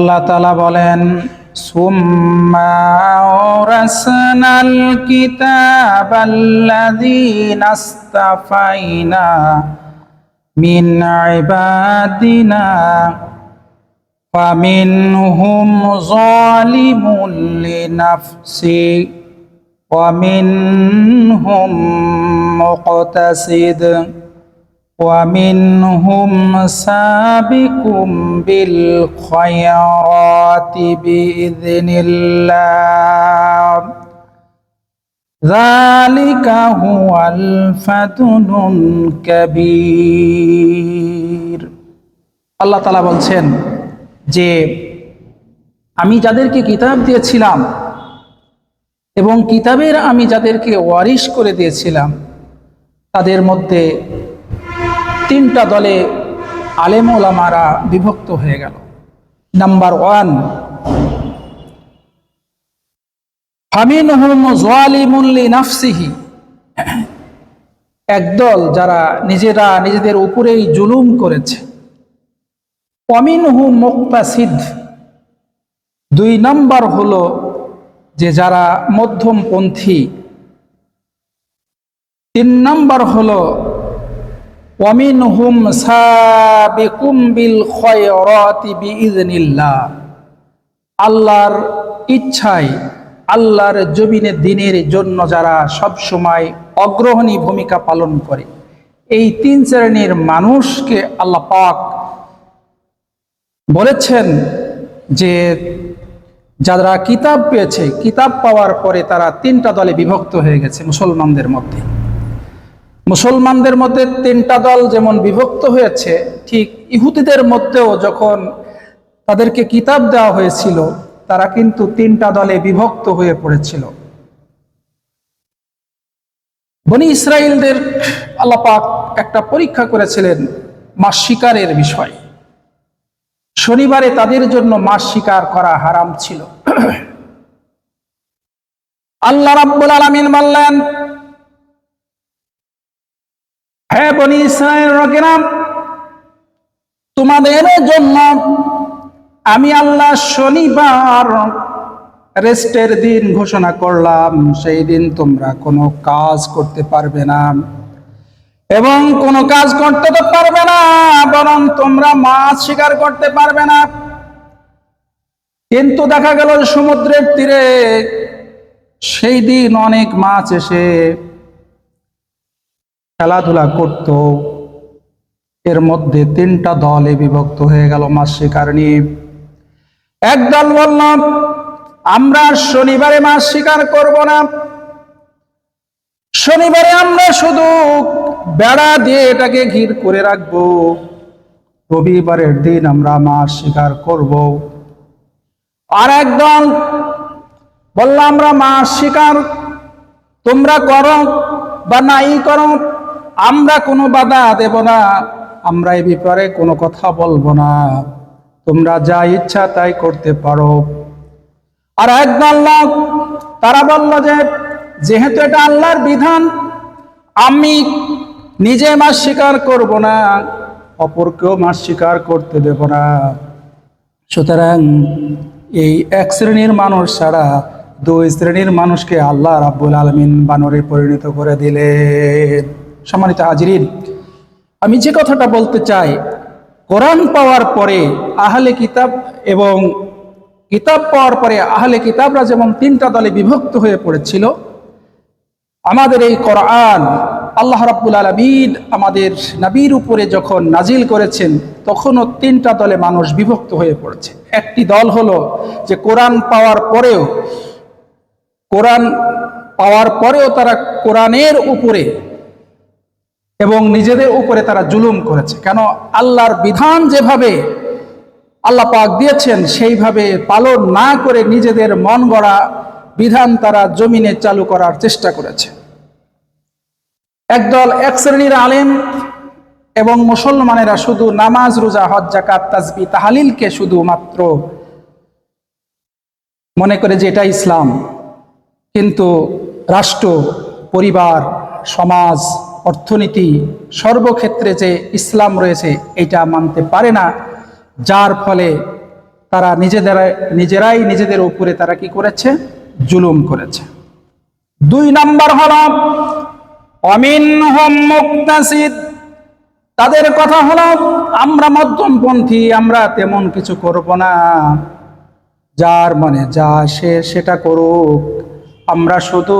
আল্লাহ তালা বলেন সুম্মা আওরাসনাল কিতাবাল্লাযীনা ইসতাফাইনা মিন ইবাদিনা فمنهم ظالم لنفسه ومنهم مقتصد ومنهم سابق بالخيرات بإذن الله ذلك هو الفتن الكبير আল্লাহ তালা বলছেন যে আমি যাদেরকে কিতাব দিয়েছিলাম এবং কিতাবের আমি যাদেরকে ওয়ারিশ করে দিয়েছিলাম তাদের মধ্যে তিনটা দলে আলেম ওলামারা বিভক্ত হয়ে গেল। নাম্বার ওয়ান হুম নাফসিহি একদল যারা নিজেরা নিজেদের উপরেই জুলুম করেছে। অমিন হু মুক্তাসিদ। দুই নম্বর হলো যে যারা মধ্যমপন্থী। তিন নম্বর হলো ওয়ামিন হুম সাবিকুম বিল খয়রাতি বিইذনিল্লাহ আল্লাহর ইচ্ছায়, আল্লাহর জমিনে দিনের জন্য যারা সব সময় অগ্রহণী ভূমিকা পালন করে, এই তিন শ্রেণির মানুষকে আল্লাহ পাক বলেছেন যে যারা কিতাব পেয়েছে, কিতাব পাওয়ার পরে তারা তিনটা দলে বিভক্ত হয়ে গেছে মুসলমানদের মধ্যে। মুসলমানদের মধ্যে তিনটা দল যেমন বিভক্ত হয়েছে, ঠিক ইহুদিদের মধ্যেও যখন তাদেরকে কিতাব দেওয়া হয়েছিল, তারা কিন্তু তিনটা দলে বিভক্ত হয়ে পড়েছিল। বনি ইসরায়েলদের আল্লাপাক একটা পরীক্ষা করেছিলেন মাস শিকারের বিষয়। শনিবারে তাদের জন্য মাস শিকার করা হারাম ছিল। আল্লাহ রাব্বুল আলামিন বললেন হ্যাঁ বনি ইসরায়েল রকেরাম তোমাদের জন্য আমি আল্লাহ শনিবার রেস্টের দিন ঘোষণা করলাম, সেই দিন তোমরা কোনো কাজ করতে পারবে না। এবং কোনো কাজ করতে তো পারবে না, বরং তোমরা মাছ শিকার করতে পারবে না। কিন্তু দেখা গেল সমুদ্রের তীরে সেই দিন অনেক মাছ এসে খেলাধুলা করত। এর মধ্যে তিনটা দলে বিভক্ত হয়ে গেল মাছ শিকার নিয়ে একদল বলল, আমরা শনিবারে মাছ শিকার করব না। শনিবারে আমরা শুধু বেড়া দিয়ে এটাকে ঘির করে রাখব। রবিবারের দিন আমরা মাছ শিকার করব। আর একদল বললাম আমরা মাছ শিকার তোমরা করো বা নাই করো। আমরা কোনো বাধা দেব না। আমরা এই ব্যাপারে কোনো কথা বলব না। তোমরা যা ইচ্ছা তাই করতে পারো। আর একদল লোক তারা বলল যে, যেহেতু এটা আল্লাহর বিধান, আমি নিজে মাছ স্বীকার করব না, অপরকেও মাছ স্বীকার করতে দেব না। সুতরাং এই এক শ্রেণির মানুষ ছাড়া দুই শ্রেণির মানুষকে আল্লাহ রাব্বুল আলমিন বানরে পরিণত করে দিলেন। সম্মানিত হাজিরিন, আমি যে কথাটা বলতে চাই, কোরআন পাওয়ার পরে আহলে কিতাব এবং কিতাব পাওয়ার পরে আহলে কিতাবরা যেমন তিনটা দলে বিভক্ত হয়ে পড়েছিল, আমাদের এই কোরআন আল্লাহ রাব্বুল আলমিন আমাদের নবীর উপরে যখন নাজিল করেছেন, তখনও তিনটা দলে মানুষ বিভক্ত হয়ে পড়েছে। একটি দল হলো যে কোরআন পাওয়ার পরেও, কোরআন পাওয়ার পরেও তারা কোরআনের উপরে এবং নিজেদের উপরে তারা জুলুম করেছে। কেন? আল্লাহর বিধান যেভাবে আল্লাহ পাক দিয়েছেন, সেইভাবে পালন না করে নিজেদের মন গড়া বিধান তারা জমিনে চালু করার চেষ্টা করেছে। একদল এক শ্রেণির আলেম এবং মুসলমানেরা শুধু নামাজ, রোজা, হজ জাকাত তাজবি তাহালিলকে শুধুমাত্র মনে করে যে এটা ইসলাম। কিন্তু রাষ্ট্র, পরিবার, সমাজ অর্থনীতি সর্বক্ষেত্রে যে ইসলাম রয়েছে, এটা মানতে পারে না। যার ফলে তারা নিজেদের নিজেরাই নিজেদের উপরে তারা কি করেছে? জুলুম করেছে। দুই নাম্বার হল অমিন মুক্তাসিদ। তাদের কথা হলো, আমরা মধ্যমপন্থী, আমরা তেমন কিছু করব না। যার মানে যা সে সেটা করুক, আমরা শুধু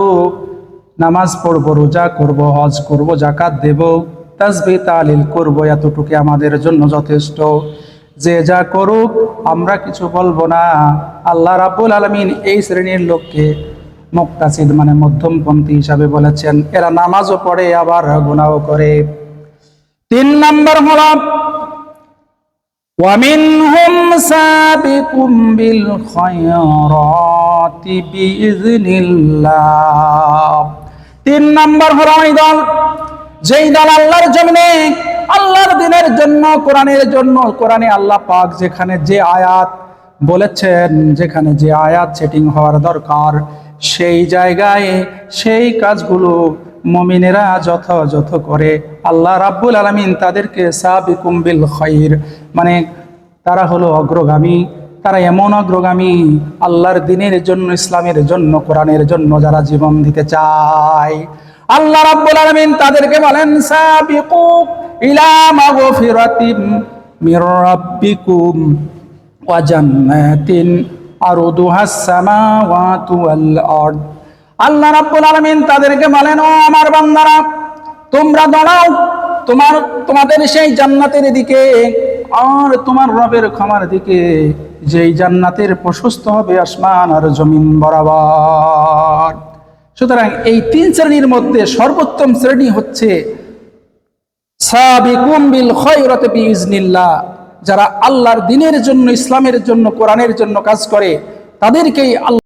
নামাজ পড়ব রোজা করব হজ করব জাকাত দেব তাসবি তালিল করব এতটুকু আমাদের জন্য যথেষ্ট যে যা করুক আমরা কিছু বলবো না আল্লাহ রাব্বুল আলমিন এই শ্রেণীর লোককে মুক্তাসিদ মানে মধ্যমপন্থী হিসাবে বলেছেন এরা নামাজও পড়ে আবার গুনাও করে তিন নম্বর হল ومنهم سابق بالخيرات بإذن الله তিন নম্বর হলো ওই দল, যেই দল আল্লাহর জমিনে আল্লাহর দিনের জন্য, কোরআনের জন্য, কোরআনে আল্লাহ পাক যেখানে যে আয়াত বলেছেন, যেখানে যে আয়াত সেটিং হওয়ার দরকার, সেই জায়গায় সেই কাজগুলো মমিনেরা যথাযথ করে। আল্লাহ রাব্বুল আলমিন তাদেরকে সাবিকুম বিল খৈর মানে তারা হলো অগ্রগামী। তারা এমন অগ্রগামী আল্লাহর দিনের জন্য, ইসলামের জন্য, কোরআনের জন্য যারা জীবন দিতে চায়। আল্লাহ রাব্বুল আলামিন তাদেরকে বলেন, সাবিকু ইলা মাগফিরাতিম মির রাব্বিকুম ওয়া জান্নাতিন আরদুহাস সামাওয়াতু ওয়াল আরদ। আল্লাহ রাব্বুল আলামিন তাদেরকে বলেন, ও আমার বান্দারা, তোমরা দাঁড়াও, তোমার, তোমাদের সেই জান্নাতের দিকে আর তোমার রবের ক্ষমার দিকে যেই জান্নাতের প্রশস্ত হবে আসমান আর জমিন বরাবর। সুতরাং এই তিন শ্রেণির মধ্যে সর্বোত্তম শ্রেণি হচ্ছে যারা আল্লাহর দিনের জন্য, ইসলামের জন্য, কোরআনের জন্য কাজ করে, তাদেরকেই আল্লাহ